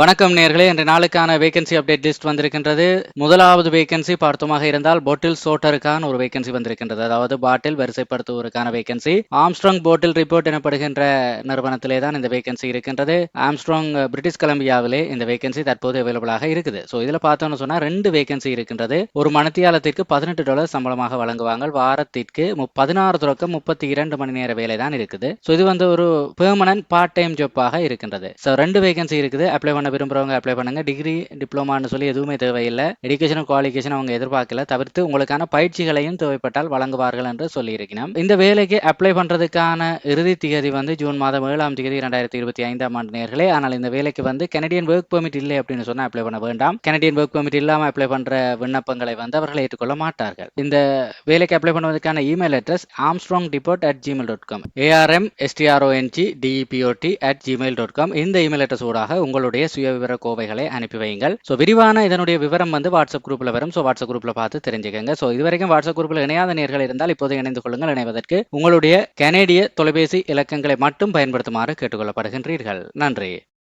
வணக்கம் நேர்களே. இன்று நாளுக்கான வேகன்சி அப்டேட் லிஸ்ட் வந்திருக்கின்றது. முதலாவது வேகன்சி பார்த்தோமாக இருந்தால் போட்டில் சோட்டருக்கான ஒரு வேகன்சி வந்திருக்கின்றது. அதாவது பாட்டில் வரிசைப்படுத்துவோருக்கான வேகன்சி ஆம்ஸ்ட்ராங் பாட்டில் ரிப்போர்ட் எனப்படுகின்ற நிறுவனத்திலே தான் இந்த வேகன்சி இருக்கின்றது. ஆம்ஸ்ட்ராங் பிரிட்டிஷ் கொலம்பியாவிலே இந்த வேகன்சி தற்போது அவைலபிளாக இருக்குது. ஸோ இதில் பார்த்தோம்னு சொன்னால் ரெண்டு வேகன்சி இருக்கின்றது. ஒரு மணத்தியாலத்திற்கு பதினெட்டு டாலர் சம்பளமாக வழங்குவாங்க வாரத்திற்கு பதினாறு தொடக்கம் முப்பத்தி இரண்டு மணி நேர வேலை தான் இருக்குது. ஸோ இது வந்து ஒரு பெர்மனன்ட் பார்ட் டைம் ஜாப்பாக இருக்கின்றது. ஸோ ரெண்டு வேகன்சி இருக்குது. அப்ளை பண்ண விரும்புறவங்க அப்ளை பண்ணுங்க. டிகிரி டிப்ளமான்னு சொல்லி எதுவுமே தேவையில்லை. எஜுகேஷன் குவாலிஃபிகேஷன் அவங்க எதிர்பார்க்கல. தவிர்த்து உங்களுக்கான பயிற்சிகளையும் தேவைப்பட்டால் வழங்குவார்கள் என்று சொல்லியிருக்கிறோம் இந்த வேலைக்கு அப்ளை பண்றதுக்கான இறுதி திகதி வந்து ஜூன் மாதம் ஏழாம் தேதி ரெண்டாயிரத்தி இருபத்தி ஐந்தாம் ஆண்டு நேர்களே. ஆனால் இந்த வேலைக்கு வந்து கனடியன் ஒர்க் பெர்மிட் இல்லை அப்படின்னு சொன்னா அப்ளை பண்ண வேண்டாம். கனடியன் ஒர்க் பெர்மிட் இல்லாம அப்ளை பண்ற விண்ணப்பங்களை வந்து அவர்கள் ஏற்றுக்கொள்ள மாட்டார்கள். இந்த வேலைக்கு apply பண்ணுவதற்கான email address Armstrong depot at Gmail dot com A R M S T R O N G D E P O T at Gmail dot com இந்த இமெயில் அட்ரஸ் ஊடாக உங்களுடைய சுயவிவர கோவைகளை அனுப்பி வையுங்கள். ஸோ விரிவான இதனுடைய விவரம் வந்து வாட்ஸ்அப் குரூப்ல வரும். ஸோ வாட்ஸ்அப் குரூப்ல பார்த்து தெரிஞ்சுக்கங்க. ஸோ இதுவரைக்கும் வாட்ஸ்அப் குரூப்ல இணையாத நேர்கள் இருந்தால் இப்போது இணைந்து கொள்ளுங்கள். இணைவதற்கு உங்களுடைய கனேடிய தொலைபேசி இலக்கங்களை மட்டும் பயன்படுத்துமாறு கேட்டுக்கொள்ளப்படுகின்றீர்கள். நன்றி.